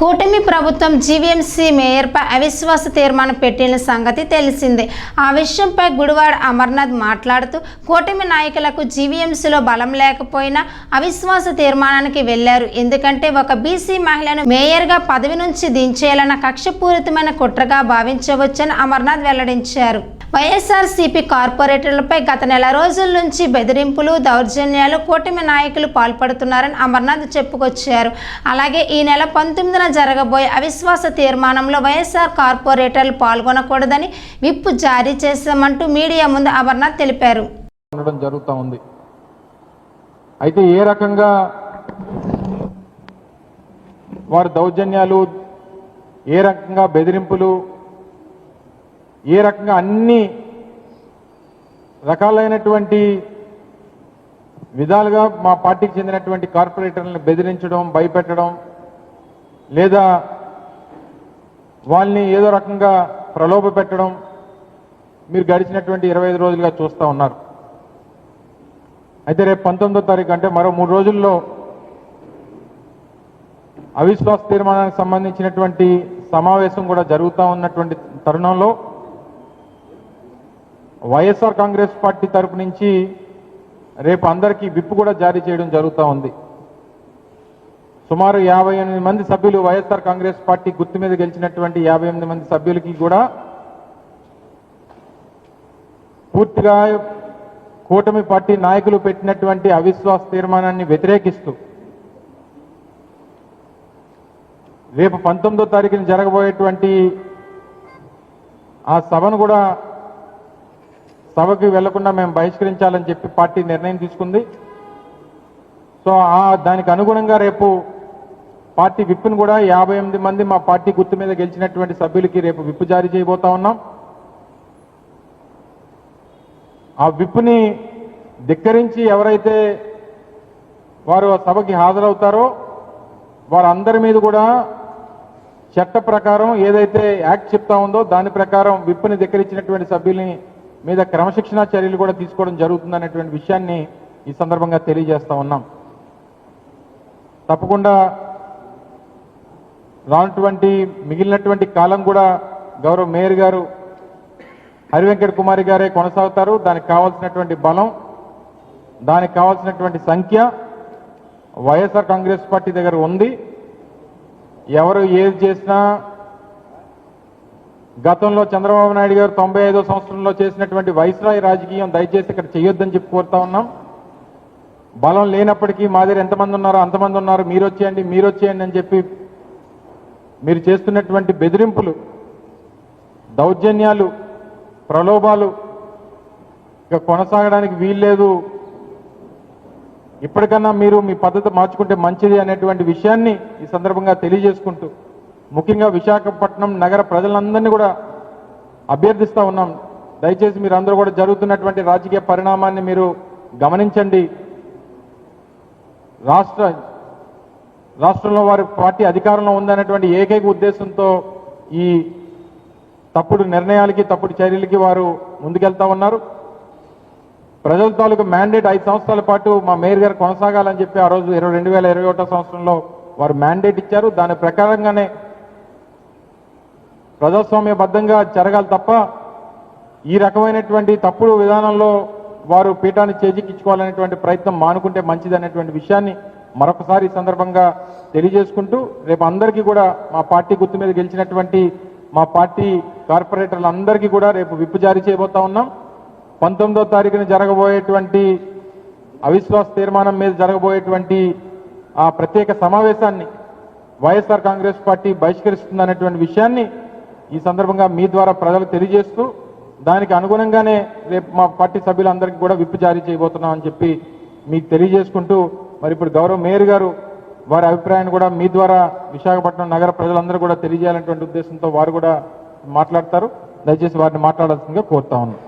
కూటమి ప్రభుత్వం జీవీఎంసీ మేయర్పై అవిశ్వాస తీర్మానం పెట్టిన సంగతి తెలిసిందే. ఆ విషయంపై గుడివాడ అమర్నాథ్ మాట్లాడుతూ కూటమి నాయకులకు జీవీఎంసీలో బలం లేకపోయినా అవిశ్వాస తీర్మానానికి వెళ్ళారు ఎందుకంటే ఒక బీసీ మహిళను మేయర్గా పదవి నుంచి దించేయాలన్న కక్షపూరితమైన కుట్రగా భావించవచ్చని అమర్నాథ్ వెల్లడించారు. వైఎస్ఆర్సీపీ కార్పొరేటర్లపై గత నెల రోజుల నుంచి బెదిరింపులు దౌర్జన్యాలు కూటమి నాయకులు పాల్పడుతున్నారని అమర్నాథ్ చెప్పుకొచ్చారు. అలాగే ఈ నెల పంతొమ్మిదిన జరగబోయే అవిశ్వాస తీర్మానంలో వైఎస్ఆర్ కార్పొరేటర్లు పాల్గొనకూడదని విప్ జారీ చేశామంటూ మీడియా ముందు అమర్నాథ్ తెలిపారు. జరుగుతూ ఉంది. అయితే ఏ రకంగా వారి దౌర్జన్యాలు ఏ రకంగా బెదిరింపులు ఏ రకంగా అన్ని రకాలైనటువంటి విధాలుగా మా పార్టీకి చెందినటువంటి కార్పొరేటర్లను బెదిరించడం భయపెట్టడం లేదా వాళ్ళని ఏదో రకంగా ప్రలోభ పెట్టడం మీరు గడిచినటువంటి ఇరవై ఐదు రోజులుగా చూస్తూ ఉన్నారు. అయితే రేపు పంతొమ్మిదో తారీఖు అంటే మరో మూడు రోజుల్లో అవిశ్వాస తీర్మానానికి సంబంధించినటువంటి సమావేశం కూడా జరుగుతూ ఉన్నటువంటి తరుణంలో వైఎస్ఆర్ కాంగ్రెస్ పార్టీ తరపు నుంచి రేపు అందరికీ విప్ కూడా జారీ చేయడం జరుగుతూ ఉంది. సుమారు యాభై ఎనిమిది మంది సభ్యులు వైఎస్ఆర్ కాంగ్రెస్ పార్టీ గుర్తు మీద గెలిచినటువంటి యాభై ఎనిమిది మంది సభ్యులకి కూడా పూర్తిగా కూటమి పార్టీ నాయకులు పెట్టినటువంటి అవిశ్వాస తీర్మానాన్ని వ్యతిరేకిస్తూ రేపు పంతొమ్మిదో తారీఖున జరగబోయేటువంటి ఆ సభను కూడా సభకి వెళ్ళకుండా మేము బహిష్కరించాలని చెప్పి పార్టీ నిర్ణయం తీసుకుంది. సో ఆ దానికి అనుగుణంగా రేపు పార్టీ విప్పును కూడా యాభై ఎనిమిది మంది మా పార్టీ గుర్తు మీద గెలిచినటువంటి సభ్యులకి రేపు విప్పు జారీ చేయబోతా ఉన్నాం. ఆ విప్పుని ధిక్కరించి ఎవరైతే వారు ఆ సభకి హాజరవుతారో వారందరి మీద కూడా చట్ట ప్రకారం ఏదైతే యాక్ట్ చెప్తా ఉందో దాని ప్రకారం విప్పుని ధిక్కరించినటువంటి సభ్యుల్ని మీద క్రమశిక్షణా చర్యలు కూడా తీసుకోవడం జరుగుతుందనేటువంటి విషయాన్ని ఈ సందర్భంగా తెలియజేస్తా ఉన్నాం. తప్పకుండా రానటువంటి మిగిలినటువంటి కాలం కూడా గౌరవ మేయర్ గారు హరివెంకట కుమారి గారే కొనసాగుతారు. దానికి కావాల్సినటువంటి బలం దానికి కావాల్సినటువంటి సంఖ్య వైఎస్ఆర్ కాంగ్రెస్ పార్టీ దగ్గర ఉంది. ఎవరు ఏది చేసినా గతంలో చంద్రబాబు నాయుడు గారు తొంభై ఐదో సంవత్సరంలో చేసినటువంటి వైస్రాయ్ రాజకీయం దయచేసి ఇక్కడ చేయొద్దని చెప్పి కోరుతా ఉన్నాం. బలం లేనప్పటికీ మా దగ్గర ఎంతమంది ఉన్నారో అంతమంది ఉన్నారు. మీరు వచ్చేయండి మీరు వచ్చేయండి అని చెప్పి మీరు చేస్తున్నటువంటి బెదిరింపులు దౌర్జన్యాలు ప్రలోభాలు ఇక కొనసాగడానికి వీల్లేదు. ఇప్పటికన్నా మీరు మీ పద్ధతి మార్చుకుంటే మంచిది అనేటువంటి విషయాన్ని ఈ సందర్భంగా తెలియజేసుకుంటూ ముఖ్యంగా విశాఖపట్నం నగర ప్రజలందరినీ కూడా అభ్యర్థిస్తూ ఉన్నాం. దయచేసి మీరు అందరూ కూడా జరుగుతున్నటువంటి రాజకీయ పరిణామాన్ని మీరు గమనించండి. రాష్ట్ర రాష్ట్రంలో వారి పార్టీ అధికారంలో ఉందనేటువంటి ఏకైక ఉద్దేశంతో ఈ తప్పుడు నిర్ణయాలకి తప్పుడు చర్యలకి వారు ముందుకెళ్తా ఉన్నారు. ప్రజల తాలూకు మ్యాండేట్ ఐదు సంవత్సరాల పాటు మా మేయర్ గారు కొనసాగాలని చెప్పి ఆ రోజు ఇరవై రెండు వేల ఇరవై ఒకటో సంవత్సరంలో వారు మ్యాండేట్ ఇచ్చారు. దాని ప్రకారంగానే ప్రజాస్వామ్యబద్ధంగా జరగాలి తప్ప ఈ రకమైనటువంటి తప్పుడు విధానంలో వారు పీఠాన్ని చేజిక్కించుకోవాలనేటువంటి ప్రయత్నం మానుకుంటే మంచిది అనేటువంటి విషయాన్ని మరొకసారి సందర్భంగా తెలియజేసుకుంటూ రేపు అందరికీ కూడా మా పార్టీ గుర్తు మీద గెలిచినటువంటి మా పార్టీ కార్పొరేటర్లందరికీ కూడా రేపు విప్పు జారీ చేయబోతా ఉన్నాం. పంతొమ్మిదో తారీఖున జరగబోయేటువంటి అవిశ్వాస తీర్మానం మీద జరగబోయేటువంటి ఆ ప్రత్యేక సమావేశాన్ని వైఎస్ఆర్ కాంగ్రెస్ పార్టీ బహిష్కరిస్తుందనేటువంటి విషయాన్ని ఈ సందర్భంగా మీ ద్వారా ప్రజలకు తెలియజేస్తూ దానికి అనుగుణంగానే రేపు మా పార్టీ సభ్యులందరికీ కూడా విప్పు జారీ చేయబోతున్నాం అని చెప్పి మీకు తెలియజేసుకుంటూ మరి ఇప్పుడు గౌరవ మేయర్ గారు వారి అభిప్రాయాన్ని కూడా మీ ద్వారా విశాఖపట్నం నగర ప్రజలందరూ కూడా తెలియజేయాలనేటువంటి ఉద్దేశంతో వారు కూడా మాట్లాడతారు. దయచేసి వారిని మాట్లాడాల్సిందిగా కోరుతా ఉన్నాను